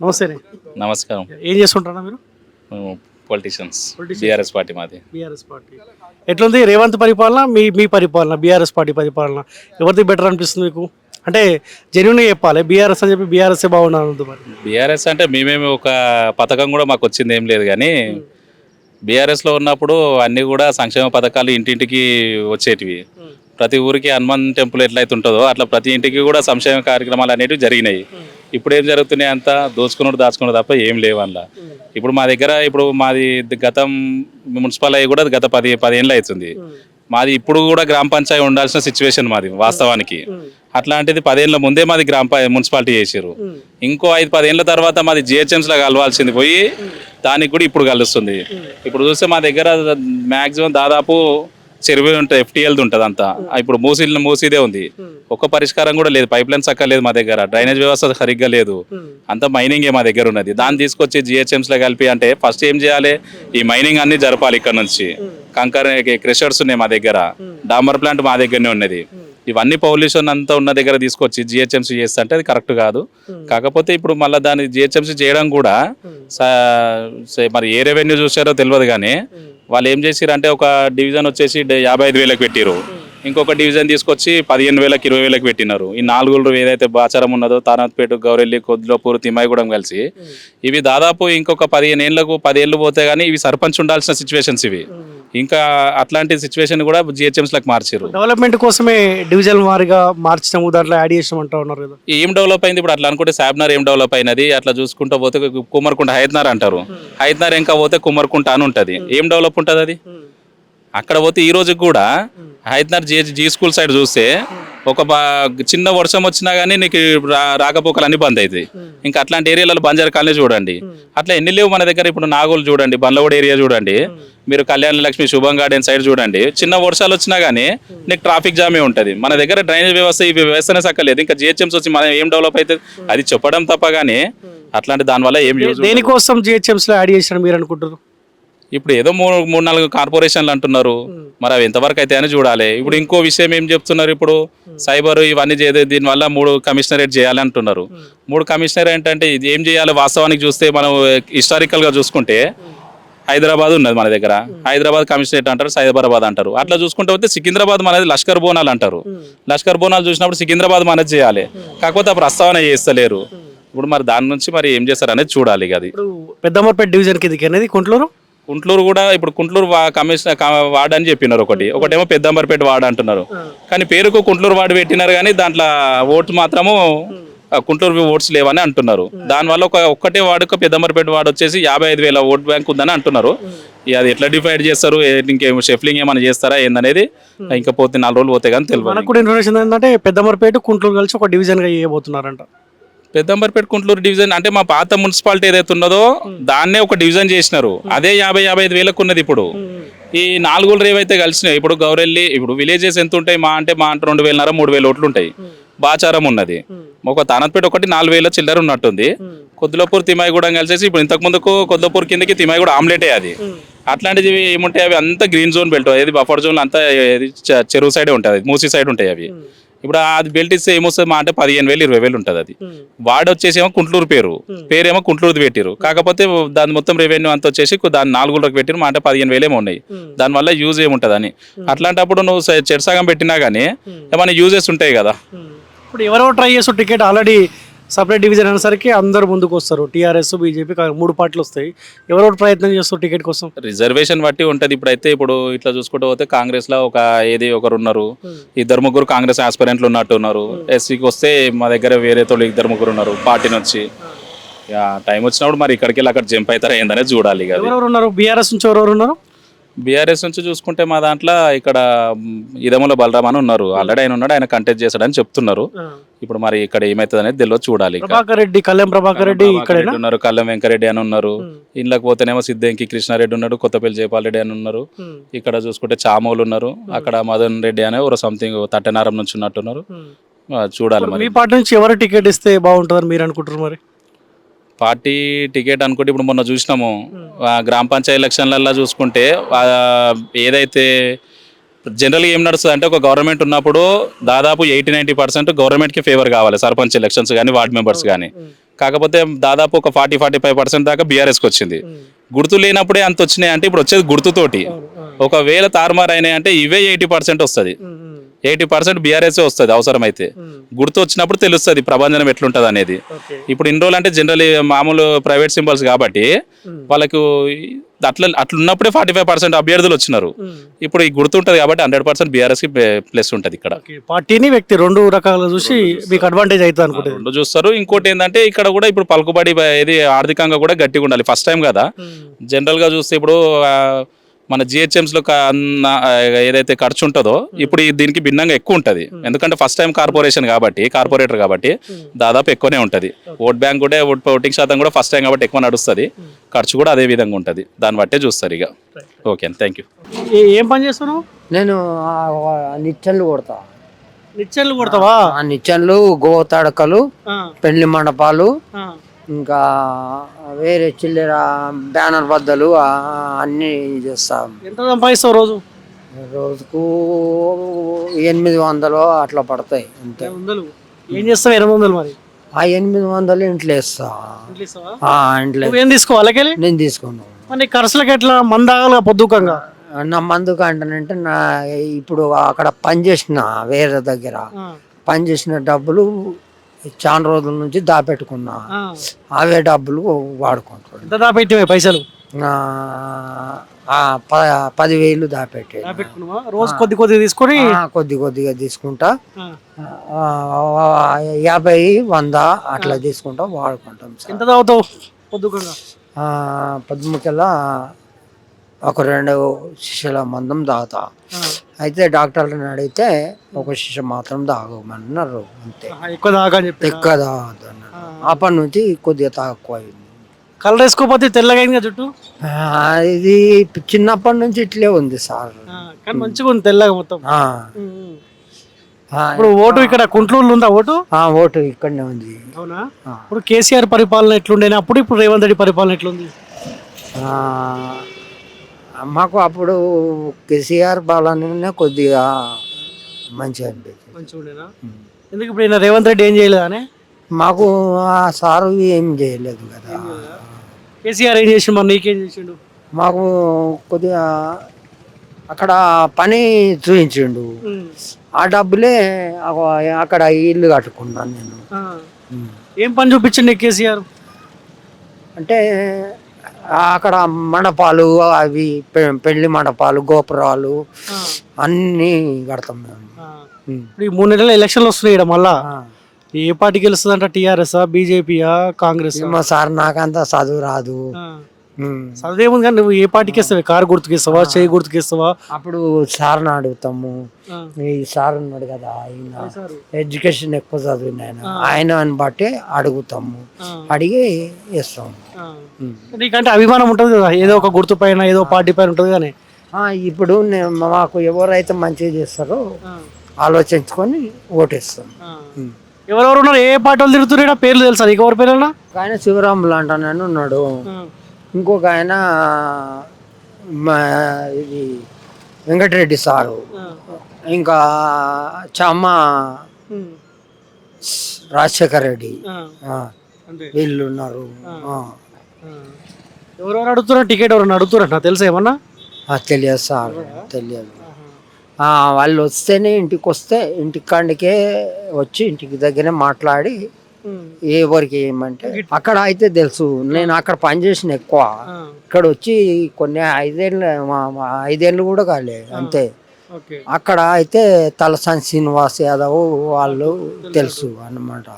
నమస్తే నమస్కారం. ఏం చేస్తుంటారా మీరు? పొలిటీషియన్స్. బీఆర్ఎస్ పార్టీ మాది. బీఆర్ఎస్ పార్టీ ఎట్లుంది? రేవంత్ పరిపాలన మీ మీ పరిపాలన బీఆర్ఎస్ పార్టీ పరిపాలన? ఎవరిది బెటర్ అనిపిస్తుంది మీకు? అంటే జెన్యున్గా చెప్పాలి. బీఆర్ఎస్ అని చెప్పి బీఆర్ఎస్ బాగున్నారు మరి. బీఆర్ఎస్ అంటే మేమేమి ఒక పథకం కూడా మాకు వచ్చింది ఏం లేదు కానీ బీఆర్ఎస్లో ఉన్నప్పుడు అన్నీ కూడా సంక్షేమ పథకాలు ఇంటింటికి వచ్చేటివి. ప్రతి ఊరికి హనుమాన్ టెంపుల్ ఎట్లయితే ఉంటుందో అట్లా ప్రతి ఇంటికి కూడా సంక్షేమ కార్యక్రమాలు అనేటివి జరిగినాయి. ఇప్పుడు ఏం జరుగుతున్నాయి అంతా? దోచుకున్నాడు దాచుకున్నాడు తప్ప ఏం లేవు అందులో ఇప్పుడు మా దగ్గర ఇప్పుడు మాది గతం మున్సిపల్ అయ్యి కూడా గత పది పదేళ్ళు అవుతుంది. మాది ఇప్పుడు కూడా గ్రామ పంచాయతీ ఉండాల్సిన సిచ్యువేషన్ మాది వాస్తవానికి. అట్లాంటిది పదేళ్ళ ముందే మాది గ్రామ మున్సిపాలిటీ చేసారు ఇంకో ఐదు పదేళ్ళ తర్వాత మాది జిహెచ్ఎంసీలో కలవాల్సింది పోయి దానికి కూడా ఇప్పుడు కలుస్తుంది. ఇప్పుడు చూస్తే మా దగ్గర మ్యాక్సిమం దాదాపు చెరువు ఉంటుంది ఎఫ్టీఎల్ది ఉంటుంది అంతా. ఇప్పుడు మూసి మూసిదే ఉంది. ఒక్క పరిష్కారం కూడా లేదు. పైప్ లైన్ చక్క లేదు మా దగ్గర. డ్రైనేజ్ వ్యవస్థ సరిగ్గా లేదు. అంతా మైనింగే మా దగ్గర ఉన్నది. దాన్ని తీసుకొచ్చి జిహెచ్ఎంసీలో కలిపి అంటే ఫస్ట్ ఏం చేయాలి? ఈ మైనింగ్ అన్ని జరపాలి ఇక్కడ నుంచి. కంకర్ క్రెషర్స్ ఉన్నాయి మా దగ్గర. డాంబర్ ప్లాంట్ మా దగ్గరనే ఉన్నది. ఇవన్నీ పొల్యూషన్ అంతా ఉన్న దగ్గర తీసుకొచ్చి జిహెచ్ఎంసీ చేస్తే అంటే అది కరెక్ట్ కాదు. కాకపోతే ఇప్పుడు మళ్ళీ దాన్ని జిహెచ్ఎంసీ చేయడం కూడా మరి ఏ రెవెన్యూ చూసారో తెలియదు కానీ వాళ్ళు ఏం చేసిరంటే ఒక డివిజన్ వచ్చేసి యాభై ఐదు వేలకు పెట్టిరు ఇంకొక డివిజన్ తీసుకొచ్చి పదిహేను వేలకు ఇరవై వేలకు పెట్టినారు. ఈ నాలుగు ఏదైతే బాచారం ఉన్నదో తానత్పేట గౌరెల్లి కొద్దిలోపూర్ తిమ్మాయిగూడెం కలిసి ఇవి దాదాపు ఇంకొక పదిహేను ఏళ్ళకు పదేళ్ళు పోతే కానీ ఇవి సర్పంచ్ ఉండాల్సిన సిచ్యువేషన్స్ ఇవి. ఇంకా అట్లాంటి సిచ్యువేషన్ కూడా జిహెచ్ఎంసీలకు మార్చారు డెవలప్మెంట్ కోసమే డివిజన్ వారిగా మార్చడము దాంట్లో యాడ్ చేసాం అంటా ఉన్నారు ఏం డెవలప్ అయింది? ఇప్పుడు అట్లా అనుకుంటే సాబ్నార్ ఏం డెవలప్ అయినది? అట్లా చూసుకుంటూ పోతే కుమ్మర్కుంట హైదనార్ అంటారు. హైదనార్ ఇంకా పోతే కుమ్మర్కుంట అని ఉంటుంది. ఏం డెవలప్ ఉంటుంది అది? అక్కడ పోతే ఈ రోజు కూడా హైదనార్ జీ జీ స్కూల్ సైడ్ చూస్తే ఒక చిన్న వర్షం వచ్చినా కానీ నీకు రా- రాకపోకలు అన్ని బంద్ అవుతాయి ఇంకా అట్లాంటి ఏరియాలలో బంజారా కాలనీ చూడండి. అట్లా ఎన్ని లేవు మన దగ్గర ఇప్పుడు నాగోలు చూడండి బండ్లగూడ ఏరియా చూడండి. మీరు కళ్యాణ లక్ష్మి శుభం గార్డెన్ సైడ్ చూడండి. చిన్న వర్షాలు వచ్చినా కానీ నీకు ట్రాఫిక్ జామే ఉంటుంది. మన దగ్గర డ్రైనేజ్ వ్యవస్థ ఈ వ్యవస్థనే సక్కలేదు. ఇంకా జిహెచ్ఎంసీ వచ్చి మనం ఏం డెవలప్ అవుతుంది అది చెప్పడం తప్ప కానీ అట్లాంటి దానివల్ల ఏం యూజ్ దేనికోసం జిహెచ్ఎంసీలో యాడ్ చేసాడు మీరు అనుకుంటారు ఇప్పుడు ఏదో మూడు మూడు నాలుగు కార్పొరేషన్లు అంటున్నారు. మరి అవి ఎంతవరకు అయితే అని చూడాలి. ఇప్పుడు ఇంకో విషయం ఏం చెప్తున్నారు ఇప్పుడు? సైబర్ ఇవన్నీ చేదే దీనివల్ల మూడు కమిషనరేట్ చేయాలి అంటున్నారు. మూడు కమిషనర్ ఏంటంటే ఇది ఏం చేయాలి? వాస్తవానికి చూస్తే మనం హిస్టారికల్గా చూసుకుంటే హైదరాబాద్ ఉన్నది మన దగ్గర. హైదరాబాద్ కమిషనరేట్ అంటారు సైబరాబాద్ అంటారు. అట్లా చూసుకుంటే పోతే సికింద్రాబాద్ మనది లష్కర్ బోనాలు అంటారు. లష్కర్ బోనాలు చూసినప్పుడు సికింద్రాబాద్ మనది చేయాలి. కాకపోతే ప్రస్తావన చేస్తలేరు. ఇప్పుడు మరి దాని నుంచి మరి ఏం చేస్తారు అనేది చూడాలి అది. ఇప్పుడు పెద్దమ్మపేట డివిజన్ కిందకి అనేది కుంట్లూరు? కుంట్లూరు కూడా ఇప్పుడు కుంట్లూరు కమిషనర్ వార్డ్ అని చెప్పినారు ఒకటి. ఒకటేమో పెద్దంబర్పేట వార్డ్ అంటున్నారు. కానీ పేరుకు కుంట్లూరు వార్డు పెట్టినారు కానీ దాంట్లో ఓటు మాత్రము ఆ, కుంట్లూరు ఓట్స్ లేవని అంటున్నారు. దానివల్ల ఒక ఒక్కటే వార్డుకు పెద్దంబర్పేట వార్డు వచ్చేసి యాభై ఐదు వేల ఓట్ బ్యాంక్ ఉందని అంటున్నారు. అది ఎట్లా డివైడ్ చేస్తారు? ఇంకేం షెఫ్లింగ్ ఏమైనా చేస్తారా ఏందనేది ఇంకా పోతే నాలుగు రోజులు పోతే కానీ తెలియదు. మనకు కూడా ఇన్ఫర్మేషన్ ఏంటంటే పెద్దమ్మపేట కుంట్లూరు కలిసి ఒక డివిజన్గా చేయబోతున్నారంట పెద్దంబర్పేట కుంట్లూరు డివిజన్ అంటే మా పాత మున్సిపాలిటీ ఏదైతే ఉన్నదో దాన్నే ఒక డివిజన్ చేసినారు. అదే యాభై యాభై ఐదు వేలకు ఉన్నది ఇప్పుడు. ఈ నాలుగులు ఏవైతే కలిసినాయి ఇప్పుడు గౌరెల్లి ఇప్పుడు విలేజెస్ ఎంత ఉంటాయి? మా అంటే మా అంటే రెండు వేలన్నర మూడు వేల ఓట్లు ఉంటాయి. బాచారం ఉన్నది. ఒక తానత్పేట ఒకటి నాలుగు వేల చిల్లర ఉన్నట్టుంది. కొద్దిలోపూర్ తిమాయిగూడెం కలిసేసి ఇప్పుడు ఇంతకు ముందుకు కొద్దిలోపూర్ కిందకి తిమాయిగూడ ఆమ్లెటే అది. అట్లాంటివి ఏముంటాయి? అవి అంతా గ్రీన్ జోన్ బెల్ట్. ఏది బఫర్ జోన్ అంతా చెరువు సైడే ఉంటుంది మూసీ సైడ్ ఉంటాయి అవి. ఇప్పుడు అది బెల్ట్ ఇస్తే ఏమొస్తుంది మా అంటే పదిహేను వేలు ఇరవై వేలు ఉంటుంది అది. వాడు వచ్చేసి ఏమో కుంట్లూరు పేరు. పేరేమో కుంట్లూరుది పెట్టిరు కాకపోతే దాని మొత్తం రెవెన్యూ అంతా వచ్చేసి దాన్ని నాలుగులోకి పెట్టిరు మా అంటే పదిహేను వేలేమో ఉన్నాయి. దానివల్ల యూజ్ ఏముంటుంది అని అట్లాంటప్పుడు నువ్వు స- చెడు సగం పెట్టినా కానీ ఏమైనా యూజెస్ ఉంటాయి కదా. ఇప్పుడు ఎవరో ట్రై చేస్తారు టికెట్ ఆల్రెడీ సపరేట్ డివిజన్ అనేసరికి అందరు ముందుకు వస్తారు. టీఆర్ఎస్ బీజేపీ మూడు పార్టీలు వస్తాయి. ఎవరో ప్రయత్నం చేస్తారు టికెట్ కోసం. రిజర్వేషన్ బట్టి ఉంటది. ఇప్పుడైతే ఇప్పుడు ఇట్లా చూసుకుంటూ పోతే కాంగ్రెస్లో ఒక ఏది ఒకరు ఉన్నారు. ఇద్దరు ముగ్గురు కాంగ్రెస్ ఆస్పిరెంట్లు ఉన్నట్టు ఉన్నారు. ఎస్సీకి వస్తే మా దగ్గర వేరే తోళ్ళు ఇద్దరు ముగ్గురు ఉన్నారు. పార్టీ నుంచి. టైం వచ్చినప్పుడు మరి ఇక్కడికి వెళ్ళి అక్కడ జంప్ అవుతారా ఏందనేది చూడాలి ఎవరెవరు ఉన్నారు? బీఆర్ఎస్ నుంచి ఎవరెవరు ఉన్నారు? బీఆర్ఎస్ నుంచి చూసుకుంటే మా దాంట్లో ఇక్కడ ఇదముల బలరామ్ అని ఉన్నారు. ఆల్రెడీ ఆయన ఉన్నాడు ఆయన కంటెస్ట్ చేశాడని చెప్తున్నారు. ఇప్పుడు మరి ఇక్కడ ఏమవుతుంది అనేది తెలియదు చూడాలి. ప్రభాకర్ రెడ్డి కళ్యాణ్ ప్రభాకర్ రెడ్డి రెడ్డి ఉన్నారు కళ్ళం వెంకరెడ్డి అని ఉన్నారు. ఇంట్లోకి పోతేనేమో సిద్ధంకి కృష్ణారెడ్డి ఉన్నాడు కొత్తపల్లి జయపాల్ రెడ్డి అని ఉన్నారు. ఇక్కడ చూసుకుంటే చామోలు ఉన్నారు. అక్కడ మదన్ రెడ్డి అనే ఒక సంథింగ్ తట్టనారం నుంచి ఉన్నట్టున్నారు. చూడాలి మరి. మీ పార్టీ నుంచి ఎవరు టికెట్ ఇస్తే బాగుంటుందని మీరు అనుకుంటారు మరి? పార్టీ టికెట్ అనుకుంటే ఇప్పుడు మొన్న చూసినాము. ఆ, గ్రామ పంచాయతీ ఎలక్షన్లలో చూసుకుంటే ఏదైతే జనరల్గా ఏం నడుస్తుంది అంటే ఒక గవర్నమెంట్ ఉన్నప్పుడు దాదాపు ఎయిటీ నైంటీ పర్సెంట్ గవర్నమెంట్కి ఫేవర్ కావాలి సర్పంచ్ ఎలక్షన్స్ కానీ వార్డ్ మెంబర్స్ కానీ కాకపోతే దాదాపు ఒక ఫార్టీ ఫార్టీ ఫైవ్ పర్సెంట్ దాకా బీఆర్ఎస్కి వచ్చింది. గుర్తు లేనప్పుడే అంత వచ్చినాయి అంటే ఇప్పుడు వచ్చేది గుర్తుతోటి ఒకవేళ తారుమారు అయినాయి అంటే ఇవే ఎయిటీ పర్సెంట్ వస్తుంది. ఎయిటీ పర్సెంట్ బీఆర్ఎస్ వస్తుంది అవసరమైతే. గుర్తు వచ్చినప్పుడు తెలుస్తుంది ప్రభంజనం ఎట్లుంటుంది అనేది ఇప్పుడు ఇన్ని రోజులు అంటే జనరల్ మామూలు ప్రైవేట్ సింబల్స్ కాబట్టి వాళ్ళకు అట్లా అట్లా ఉన్నప్పుడే ఫార్టీ ఫైవ్ పర్సెంట్ అభ్యర్థులు వచ్చినారు. ఇప్పుడు ఈ గుర్తుంటుంది కాబట్టి హండ్రెడ్ పర్సెంట్ బీఆర్ఎస్కి ప్లస్ ఉంటుంది ఇక్కడ. పార్టీని వ్యక్తి రెండు రకాలుగా చూసి మీకు అడ్వాంటేజ్ అవుతుంది అనుకుంటుంది రెండు చూస్తారు. ఇంకోటి ఏంటంటే ఇక్కడ కూడా ఇప్పుడు పలుకుబడి ఇది ఆర్థికంగా కూడా గట్టిగా ఉండాలి. ఫస్ట్ టైం కదా. జనరల్గా చూస్తే ఇప్పుడు మన జిహెచ్ఎంస్లో క- అన్న, ఆ, ఏదైతే ఖర్చు ఉంటుందో ఇప్పుడు ఈ దీనికి భిన్నంగా ఎక్కువ ఉంటది. ఎందుకంటే ఫస్ట్ టైం కార్పొరేషన్ కాబట్టి కార్పొరేటర్ కాబట్టి దాదాపు ఎక్కువనే ఉంటది. ఓట్ బ్యాంక్ కూడా ఓట్ ఓటింగ్ శాతం కూడా ఫస్ట్ టైం కాబట్టి ఎక్కువ నడుస్తుంది. ఖర్చు కూడా అదే విధంగా ఉంటది. దాన్ని బట్టే చూస్తారు ఇక. ఓకే థ్యాంక్ యూ ఏ- పని చేస్తున్నావు? నేను నిచ్చెనలు కొడతా. నిచ్చెనలు కొడతావా? ఆ నిచ్చెనలు గో తడకలు ఆ, పెళ్ళి మండపాలు ఇంకా వేరే చిల్లర బ్యానర్ బద్దలు అన్నీ చేస్తాం. ఎంత సంపాదిస్తావు రోజు? రోజుకు ఎనిమిది వందలు అట్లా పడతాయి అంతే. వందలు. ఏం చేస్తావు ఎనిమిది వందలు మరి? ఆ ఎనిమిది వందలు ఇంట్లో వేస్తా. ఇంట్లో నువ్వేం తీసుకోవాలి నేను తీసుకున్నాను మరి ఖర్చులకు ఎట్లా మందాగా పొద్దుకంగా? నా మందుకు అంటానంటే నా ఇప్పుడు అక్కడ పని చేసిన వేరే దగ్గర. పని చేసిన డబ్బులు చాలా రోజుల నుంచి దాపెట్టుకున్నా. అవే డబ్బులు వాడుకుంటాడు ఎంత దాపెట్టివే పైసలు? పదివేలు దాపెట్టే రోజు కొద్ది కొద్ది తీసుకొని? కొద్ది కొద్దిగా తీసుకుంటా. యాభై వంద అట్లా తీసుకుంటా వాడుకుంటాం ఎంత తాగుతావు? ఒక రెండు శిష్యుల మందం తాగుతా. ఆ, అయితే డాక్టర్ని అడిగితే ఒక శిష్య మాత్రం తాగమన్నారు అంతే. ఎక్కువ చెప్పి ఎక్కువ తాగద్దు అన్నారు అప్పటి నుంచి కొద్దిగా తక్కువ అయింది కలర్ వేసుకోకపోతే తెల్లగా అయింది కదా జుట్టు? ఇది చిన్నప్పటి నుంచి ఇట్లే ఉంది సార్. కానీ మంచిగా ఉంది తెల్లగా మొత్తం. ఇప్పుడు ఓటు ఇక్కడ కుంట్లూరులో ఉందా ఓటు? ఓటు ఇక్కడనే ఉంది. అవునా. ఇప్పుడు కేసీఆర్ పరిపాలన ఎట్లుండేనా? అప్పుడు ఇప్పుడు రేవంత్ రెడ్డి పరిపాలన ఎట్లుంది? మాకు అప్పుడు కేసీఆర్ పాలననే కొద్దిగా మంచిగా అనిపించింది. మంచిగా ఎందుకు ఇప్పుడు ఈయన రేవంత్ రెడ్డి ఏం చేయలేదా అని? మాకు ఆ సారు ఏం చేయలేదు కదా. కేసీఆర్ ఏం చేసిండు మరి? నీకేం చేసిండు? మాకు కొద్దిగా అక్కడ పని చూపించిండు. ఆ డబ్బులే అక్కడ ఇల్లు కట్టుకున్నాను నేను. ఆ. ఉమ్. ఏం పని చూపించండి నీకు కేసీఆర్? అంటే అక్కడ మండపాలు అవి పెళ్ళి మండపాలు గోపురాలు అన్నీ కడతాం మేము. ఇప్పుడు ఈ మూడు నెలలు ఎలక్షన్లు వస్తున్నాయి ఇక్కడ మళ్ళా. ఏ పార్టీ గెలుస్తుందంట? టీఆర్ఎస్ బీజేపీయా కాంగ్రెస్ ఏమో సార్ నాకంత చదువు రాదు. చదివేముంది కానీ నువ్వు ఏ పార్టీకి ఇస్తావు కారు గుర్తుకి ఇస్తావా చేయి గుర్తుకి ఇస్తావా అప్పుడు సార్ని అడుగుతాము. ఈ సార్ ఉన్నాడు కదా ఆయన. ఎడ్యుకేషన్ ఎక్కువ చదివిన ఆయన. ఆయనని బట్టి అడుగుతాము. అడిగి ఇస్తాము. నీకంటే అభిమానం ఉంటుంది కదా ఏదో ఒక గుర్తు పైన ఏదో పార్టీ పైన ఉంటుంది కానీ. ఇప్పుడు మాకు ఎవరైతే మంచిగా చేస్తారో ఆలోచించుకొని ఓటేస్తాం. ఎవరెవరు ఉన్నారు? ఏ పార్టీ వాళ్ళు తిరుగుతున్నారా పేర్లు తెలుసా? ఎవరి పేరు ఆయన శివరాములు అంటానని ఉన్నాడు. ఇంకొక ఆయన మా ఇది వెంకటరెడ్డి సారు. ఇంకా చమ్మ రాజశేఖర్ రెడ్డి. వీళ్ళు ఉన్నారు. ఎవరెవరు అడుగుతున్నారు? టికెట్ ఎవరన్నా అడుగుతున్నారు? నాకు తెలుసా ఏమన్నా? తెలియదు సార్. తెలియదు. వాళ్ళు వస్తేనే ఇంటికి వస్తే ఇంటి కాడికే వచ్చి ఇంటికి దగ్గరే మాట్లాడి ఎవరికి ఏమంటే అక్కడ అయితే తెలుసు నేను అక్కడ పనిచేసిన ఎక్కువ. ఇక్కడ వచ్చి కొన్ని ఐదేళ్ళు ఐదేళ్ళు కూడా కాలే అంతే. అక్కడ అయితే తలసాని శ్రీనివాస్ యాదవ్ వాళ్ళు తెలుసు అన్నమాట.